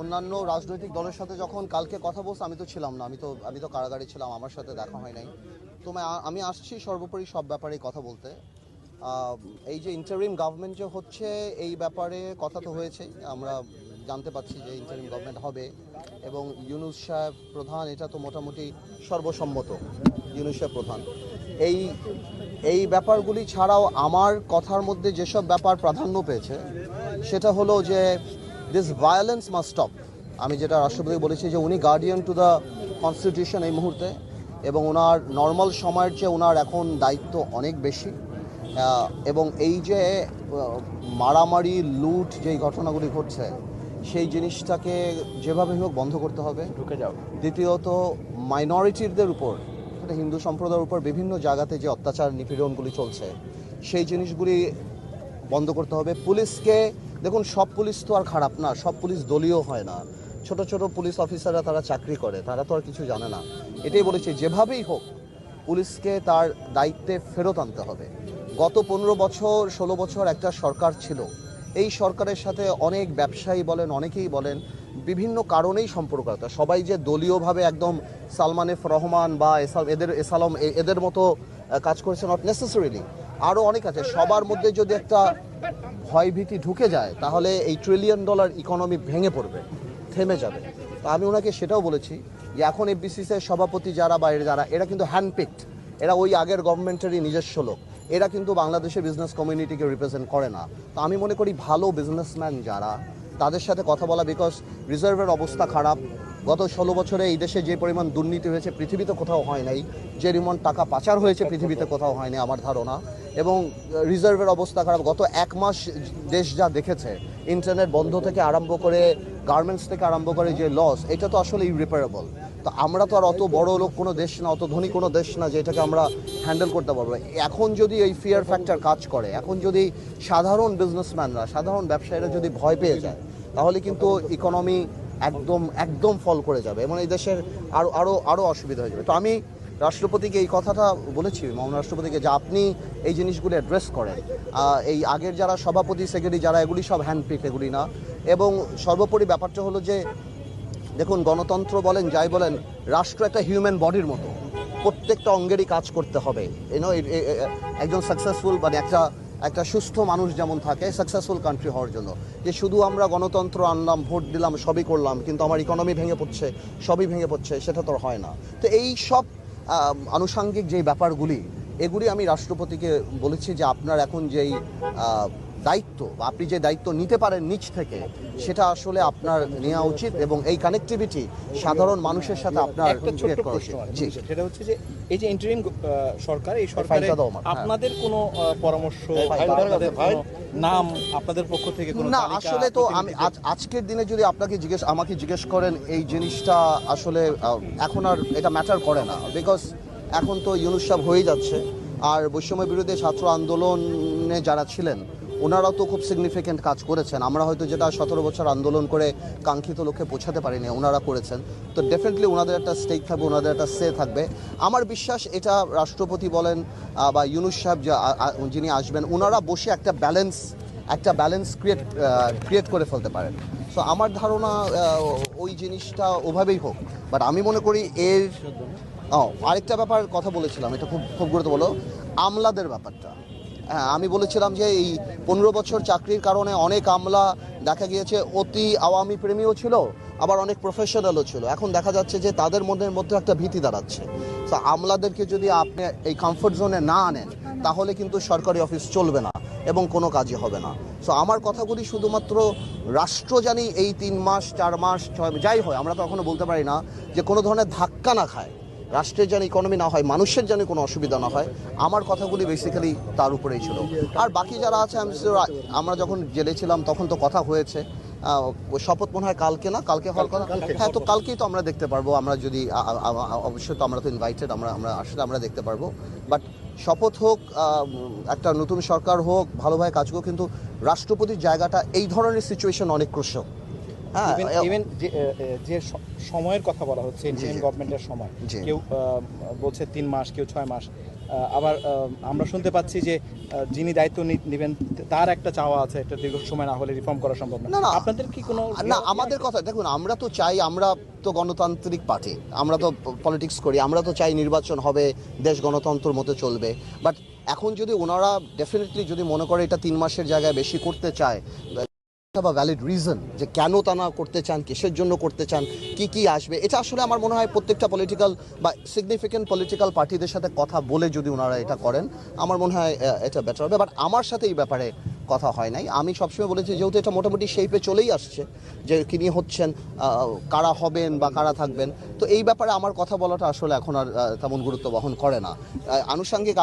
অন্যান্য রাজনৈতিক দলের সাথে যখন কালকে কথা বলছে, আমি তো ছিলাম না, আমি তো আমি তো কারাগারে ছিলাম, আমার সাথে দেখা হয় নাই। তো আমি আসছি সর্বোপরি সব ব্যাপারেই কথা বলতে। এই যে ইন্টারিম গভর্নমেন্ট যে হচ্ছে, এই ব্যাপারে কথা তো হয়েছেই। আমরা জানতে পাচ্ছি যে ইন্টারিম গভর্নমেন্ট হবে। এবং ইউনুস সাহেব প্রধান, এটা তো মোটামুটি সর্বসম্মত, ইউনুস সাহেব প্রধান। এই এই ব্যাপারগুলি ছাড়াও আমার কথার মধ্যে যেসব ব্যাপার প্রাধান্য পেয়েছে, সেটা হলো যে দিস ভায়োলেন্স মাস্ট স্টপ আমি যেটা রাষ্ট্রপতি বলেছি যে উনি গার্ডিয়ান টু দ্য কনস্টিটিউশন এই মুহূর্তে এবং ওনার নর্মাল সময়ের চেয়ে ওনার এখন দায়িত্ব অনেক বেশি। এবং এই যে মারামারি লুট যেই ঘটনাগুলি ঘটছে সেই জিনিসটাকে যেভাবে হোক বন্ধ করতে হবে। ঢুকে যাও। দ্বিতীয়ত মাইনরিটিদের উপর হিন্দু সম্প্রদায়ের উপর বিভিন্ন জায়গাতে যে অত্যাচার নিপীড়নগুলি চলছে সেই জিনিসগুলি বন্ধ করতে হবে। পুলিশকে দেখুন, সব পুলিশ তো আর খারাপ না, সব পুলিশ দলীয় হয় না। ছোট ছোট পুলিশ অফিসাররা তারা চাকরি করে, তারা তো আর কিছু জানে না। এটাই বলেছি, যেভাবেই হোক, পুলিশকে তার দায়িত্বে ফেরত আনতে হবে। গত পনেরো বছর, ষোলো বছর একটা সরকার ছিল। এই সরকারের সাথে অনেক ব্যবসায়ী বলেন, অনেকেই বলেন, বিভিন্ন কারণেই সম্পর্ক সবাই যে দলীয়ভাবে একদম সালমান এফ রহমান বা এসাল- এদের, এসালম এদের মতো কাজ করেছে নট নেসেসারিলি আরও অনেক আছে। সবার মধ্যে যদি একটা ভয়ভীতি ঢুকে যায়, তাহলে এই ট্রিলিয়ন ডলার ইকোনমি ভেঙে পড়বে, থেমে যাবে। তো আমি ওনাকে সেটাও বলেছি যে এখন এফবিসিসি এর সভাপতি যারা বা এরা যারা, এরা কিন্তু হ্যান্ডপিকড এরা ওই আগের গভর্নমেন্টেরই নিজস্ব লোক, এরা কিন্তু বাংলাদেশের বিজনেস কমিউনিটিকে রিপ্রেজেন্ট করে না। তো আমি মনে করি ভালো বিজনেসম্যান যারা, তাদের সাথে কথা বলা বিকজ রিজার্ভের অবস্থা খারাপ। গত ষোলো বছরে এই দেশে যে পরিমাণ দুর্নীতি হয়েছে, পৃথিবীতে কোথাও হয় নাই। যে পরিমাণ টাকা পাচার হয়েছে, পৃথিবীতে কোথাও হয়নি আমার ধারণা। এবং রিজার্ভের অবস্থা খারাপ। গত এক মাস দেশ যা দেখেছে ইন্টারনেট বন্ধ থেকে আরম্ভ করে গার্মেন্টস থেকে আরম্ভ করে যে লস এটা তো আসলে ইরিপেয়ারেবল তো আমরা তো আর অত বড় লোক কোনো দেশ না, অত ধনী কোনো দেশ না যে এটাকে আমরা হ্যান্ডেল করতে পারব এখন যদি এই ফিয়ার ফ্যাক্টর কাজ করে, এখন যদি সাধারণ বিজনেসম্যানরা সাধারণ ব্যবসায়ীরা যদি ভয় পেয়ে যায়, তাহলে কিন্তু ইকোনমি একদম একদম ফল করে যাবে এবং এই দেশের আরও আরও আরও অসুবিধা হয়ে যাবে। তো আমি রাষ্ট্রপতিকে এই কথাটা বলেছি মহান রাষ্ট্রপতিকে, যে আপনি এই জিনিসগুলো অ্যাড্রেস করেন। এই আগের যারা সভাপতি, সেক্রেটারি যারা, এগুলি সব হ্যান্ডপিক এগুলি না। এবং সর্বোপরি ব্যাপারটা হলো যে, দেখুন, গণতন্ত্র বলেন, যাই বলেন, রাষ্ট্র একটা হিউম্যান বডির মতো। প্রত্যেকটা অঙ্গেরই কাজ করতে হবে। ইউনো একজন সাকসেসফুল মানে একটা একটা সুস্থ মানুষ যেমন থাকে সাকসেসফুল কান্ট্রি হওয়ার জন্য। যে শুধু আমরা গণতন্ত্র আনলাম, ভোট দিলাম, সবই করলাম, কিন্তু আমার ইকোনমি ভেঙে পড়ছে, সবই ভেঙে পড়ছে, সেটা তো হয় না। তো এই সব আনুষাঙ্গিক যেই ব্যাপারগুলি এগুলি আমি রাষ্ট্রপতিকে বলেছি যে আপনার এখন যেই দায়িত্ব বা আপনি যে দায়িত্ব নিতে পারেন নিচ থেকে সেটা আসলে আপনার নেওয়া উচিত এবং এই কানেক্টিভিটি সাধারণ মানুষের সাথে আপনার একটা ছোট্ট করা উচিত। জি সেটা হচ্ছে যে এই যে ইন্টারিম সরকার এই সরকারে হ্যাঁ। আপনাদের কোনো পরামর্শ নাম আপনাদের পক্ষ থেকে কোনো না আসলে তো আমি আজ- আজকের দিনে যদি আপনাকে জিজ্ঞেস আমাকে জিজ্ঞেস করেন এই জিনিসটা আসলে এখন আর এটা ম্যাটার করে না বিকজ এখন তো ইউনুস সাহেব হয়ে যাচ্ছে আর বৈষম্য বিরোধী ছাত্র আন্দোলনে যারা ছিলেন ওনারাও তো খুব সিগনিফিক্যান্ট কাজ করেছেন। আমরা হয়তো যেটা সতেরো বছর আন্দোলন করে কাঙ্ক্ষিত লক্ষ্যে পৌঁছাতে পারিনি, ওনারা করেছেন। তো ডেফিনেটলি ওনাদের একটা স্টেক থাকবে, ওনাদের একটা সে থাকবে। আমার বিশ্বাস এটা রাষ্ট্রপতি বলেন বা ইউনুস সাহেব যিনি আসবেন, ওনারা বসে একটা ব্যালেন্স একটা ব্যালেন্স ক্রিয়েট ক্রিয়েট করে ফেলতে পারেন। সো আমার ধারণা ওই জিনিসটা ওভাবেই হোক। বাট আমি মনে করি এর আরেকটা ব্যাপার কথা বলেছিলাম, এটা খুব খুব গুরুত্বপূর্ণ। আমলাদের ব্যাপারটা। আমি বলেছিলাম যে এই পনেরো বছর চাকরির কারণে অনেক আমলা দেখা গিয়েছে, অতি আওয়ামী প্রেমীও ছিল, আবার অনেক প্রফেশনালও ছিল। এখন দেখা যাচ্ছে যে তাদের মধ্যে মধ্যে একটা ভীতি দাঁড়াচ্ছে। তো আমলাদেরকে যদি আপনি এই কমফোর্ট জোনে না আনেন, তাহলে কিন্তু সরকারি অফিস চলবে না এবং কোনো কাজই হবে না। সো আমার কথাগুলি শুধুমাত্র রাষ্ট্র জানি এই তিন মাস, চার মাস, ছয় যাই হয় আমরা তো এখনও বলতে পারি না যে কোনো ধরনের ধাক্কা না খায়। রাষ্ট্রের যেন ইকোনমি না হয় মানুষের যেন কোনো অসুবিধা না হয় আমার কথাগুলি বেসিক্যালি তার উপরেই ছিল। আর বাকি যারা আছে আমি আমরা যখন জেলে ছিলাম তখন তো কথা হয়েছে। শপথ মনে হয় কালকে না? কালকে হওয়ার কথা? হ্যাঁ তো কালকেই তো আমরা দেখতে পারব। আমরা যদি অবশ্যই তো আমরা তো ইনভাইটেড আমরা আমরা আসলে আমরা দেখতে পারব। বাট শপথ হোক একটা নতুন সরকার হোক ভালোভাবে কাজ হোক কিন্তু রাষ্ট্রপতির জায়গাটা এই ধরনের সিচুয়েশন অনেক ক্রুশ্য হ্যাঁ Even- যে, সময়ের কথা বলা হচ্ছে ইন্ডিয়ান গভর্নমেন্টের সময়। কেউ বলছে তিন মাস কেউ ছয় মাস আবার আমরা শুনতে পাচ্ছি যে যিনি দায়িত্ব নেবেন তার একটা চাওয়া আছে একটা দীর্ঘ সময় না হলে রিফর্ম করা সম্ভব না, না। আপনাদের কি কোনো না আমাদের কথা দেখুন আমরা তো চাই আমরা তো গণতান্ত্রিক পার্টি আমরা তো পলিটিক্স করি আমরা তো চাই নির্বাচন হবে দেশ গণতন্ত্রের মতো চলবে বাট এখন যদি ওনারা ডেফিনেটলি যদি মনে করে এটা তিন মাসের জায়গায় বেশি করতে চায় বা ভ্যালিড রিজন যে কেন তারা করতে চান, কিসের জন্য করতে চান, কি কি আসবে, এটা আসলে আমার মনে হয় প্রত্যেকটা পলিটিক্যাল বা সিগনিফিকেন্ট পলিটিক্যাল পার্টিদের সাথে কথা বলে যদি ওনারা এটা করেন, আমার মনে হয় এটা বেটার হবে। বাট আমার সাথে এই ব্যাপারে কথা হয় নাই। আমি সবসময় বলেছি, যেহেতু এটা মোটামুটি শেপে চলেই আসছে, যে কিনি হচ্ছেন কারা হবেন বা কারা থাকবেন। তো এই ব্যাপারে আমার কথা বলাটা আসলে এখন আর তেমন গুরুত্ব বহন করে না। আনুষঙ্গিক